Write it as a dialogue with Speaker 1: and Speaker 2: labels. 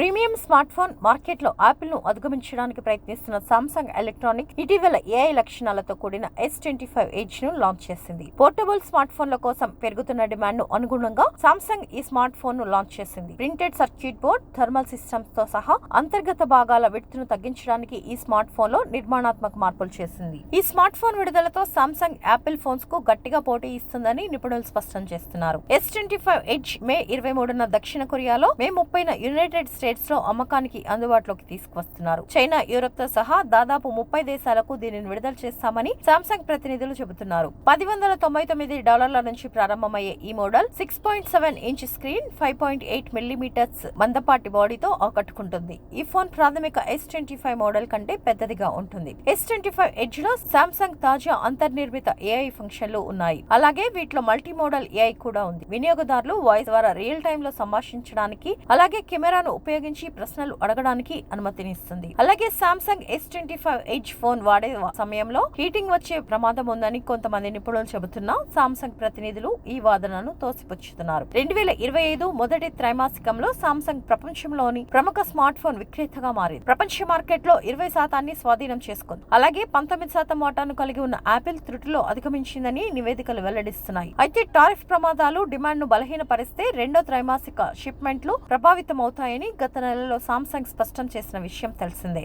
Speaker 1: Premium smart phone మార్కెట్లో యాపిల్ను అధిగమించడానికి ప్రయత్నిస్తున్న సామ్సంగ్ ఎలక్ట్రానిక్ ఇటీవల ఏఐ లక్షణాలతో కూడిన ఎస్ ట్వంటీ ఫైవ్ ఎయిట్ను లాంచ్ చేసింది. పోర్టబుల్ స్మార్ట్ ఫోన్ల కోసం పెరుగుతున్న డిమాండ్ను అనుగుణంగా సామ్సంగ్ ఈ స్మార్ట్ ఫోన్ను లాంచ్ చేసింది. ప్రింటెడ్ సర్క్యూట్ బోర్డ్ థర్మల్ సిస్టమ్స్తో సహా అంతర్గత భాగాల విడుతును తగ్గించడానికి ఈ స్మార్ట్ ఫోన్లో నిర్మాణాత్మక మార్పులు చేసింది. ఈ స్మార్ట్ ఫోన్ విడుదలతో సామ్సంగ్ యాపిల్ ఫోన్స్కు గట్టిగా పోటీ ఇస్తుందని నిపుణులు స్పష్టం చేస్తున్నారు. S twenty five edge May ఇరవై మూడున దక్షిణ కొరియాలో మే ముప్పైన యునైటెడ్ స్టేట్స్ లో అమ్మకానికి అందుబాటులోకి తీసుకువస్తున్నారు. చైనా యూరప్తో సహా దాదాపు ముప్పై దేశాలకు దీనిని విడుదల చేస్తామని సామ్సంగ్ ప్రతినిధులు చెబుతున్నారు. పది వందల తొంభై తొమ్మిది డాలర్ల నుంచి ప్రారంభమయ్యే ఈ model six point seven inch screen five point eight millimetres మందపాటి బాడీతో ఆకట్టుకుంటుంది. ఈ ఫోన్ ప్రాథమిక ఎస్ ట్వంటీ ఫైవ్ మోడల్ కంటే పెద్దదిగా ఉంటుంది. ఎస్ ట్వంటీ ఫైవ్ ఎడ్జ్లో సామ్సంగ్ తాజా అంతర్నిర్మిత ఏఐ ఫంక్షన్లు ఉన్నాయి. అలాగే వీటిలో మల్టీ మోడల్ ఏఐ కూడా ఉంది. వినియోగదారులు వాయిస్ ద్వారా రియల్ టైమ్లో సంభాషించడానికి అలాగే కెమెరాను ఉపయోగించి ప్రశ్నలు అడగడానికి అనుమతినిస్తుంది. అలాగే Samsung S twenty five edge phone వాడే సమయంలో హీటింగ్ వచ్చే ప్రమాదం ఉందని కొంతమంది నిపుణులు చెబుతున్నా సామ్సంగ్ ప్రతినిధులు ఈ వాదనను తోసిపుచ్చుతున్నారు. రెండు వేల ఇరవై ఐదు మొదటి త్రైమాసికంలో సామ్సంగ్ ప్రపంచంలోని ప్రముఖ స్మార్ట్ ఫోన్ విక్రేతగా మారింది. ప్రపంచ మార్కెట్లో ఇరవై శాతాన్ని స్వాధీనం చేసుకుంది. అలాగే పంతొమ్మిది శాతం వాటాను కలిగి ఉన్న యాపిల్ త్రుటిలో అధిగమించిందని నివేదికలు వెల్లడిస్తున్నాయి. అయితే టారిఫ్ ప్రమాదాలు డిమాండ్ను బలహీనపరిస్తే రెండో త్రైమాసిక షిప్మెంట్లు ప్రభావితమవుతాయని గత నెలలో సామ్సంగ్ స్పష్టం చేసిన విషయం తెలిసిందే.